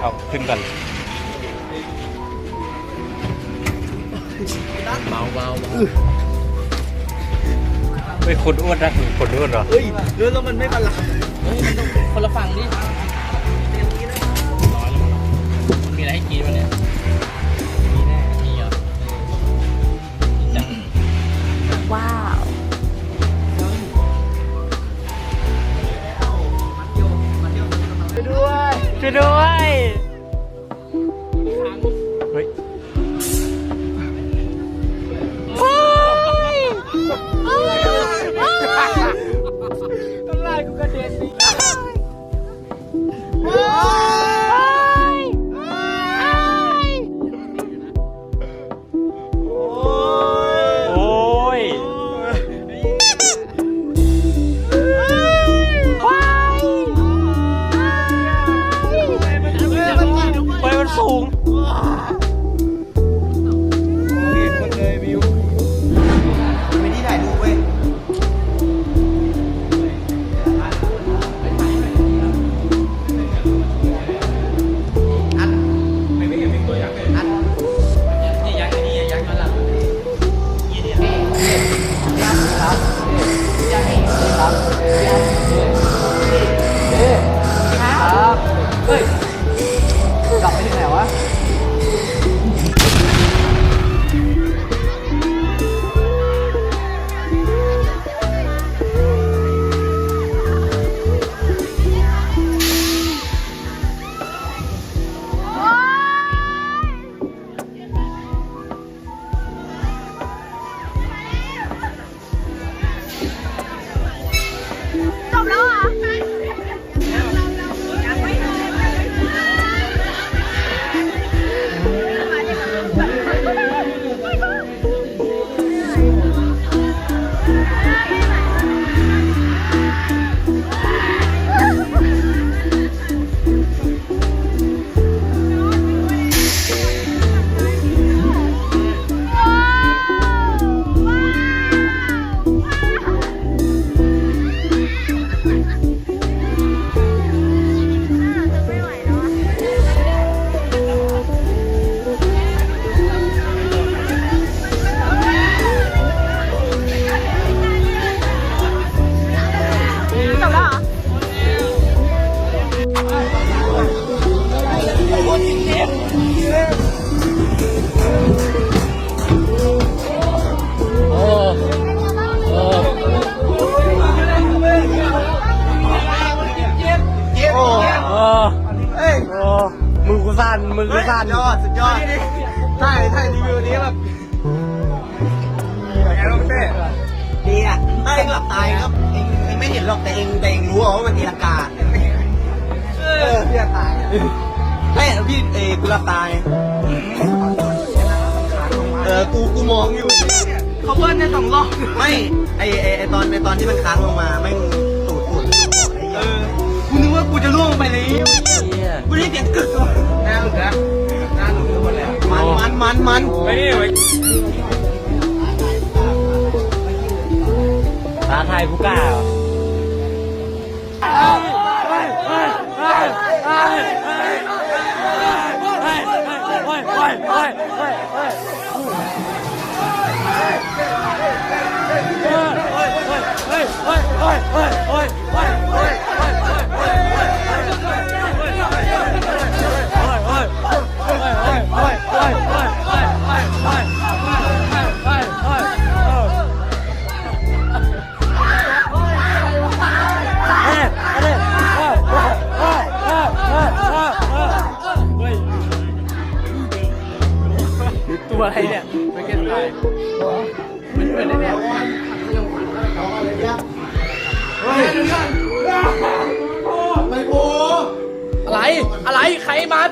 เอาขึ้นก่อนเบาเบาเบาเฮ้ยคนอ้วนนะคนอ้วนเหรอ เฮ้ยเรือแล้วมันไม่บาลานซ์เฮ้ยมันต้องคนละฝั่งดิร้อยแล้วมันมีอะไรให้กินวะเนี่ย มือกูสั่นมือกูสั่นยอด สุดยอดถ่ายถ่ายรีวิวนี้แบบเป็นไงลูกเต้ดีอะถ้าเองหลับตายครับเองเองไม่เห็นหรอกแต่เองแต่เองรู้ว่ามันตีลังกาเออพี่ตาย ไม่พี่เอกูหลับตายเออกูกูมองอยู่เขาเบิ้ลเนี่ยสองรอบไม่ไอไอไอตอนในตอนที่มันค้างลงมาไม่งตูดตูดเออกูนึกว่ากูจะล่วงไปแล้วเหี้ยกูได้เสียงกึกว่ะหน้าหลุดนะหน้าหลุดทุกคนเลยมันมันมันมันไปนี่ไปท้าทายผู้กล้า เหรอตัว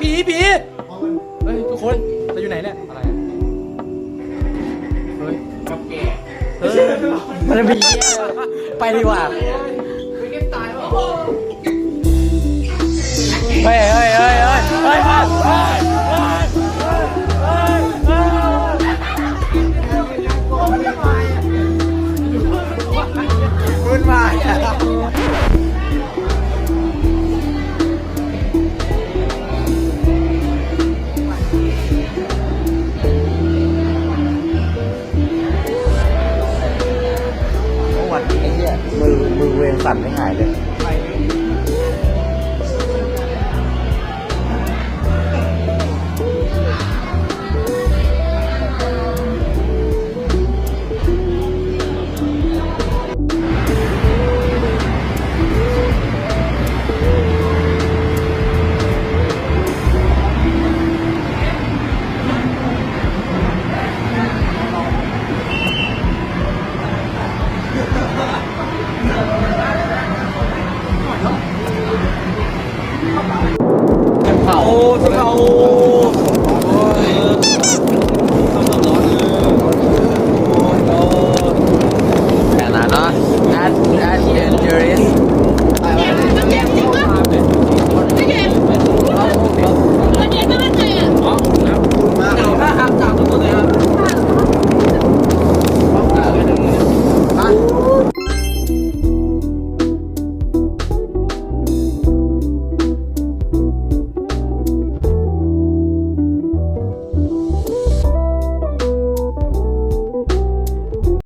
ผีผีเฮ้ยทุกคนเราอยู่ไหนเนี่ยอะไรอะเฮ้ยกับแกมันเป็นผีไปดีกว่าเฮ้ยเฮ้ยเฮ้ยเสั่นไม่หายเลย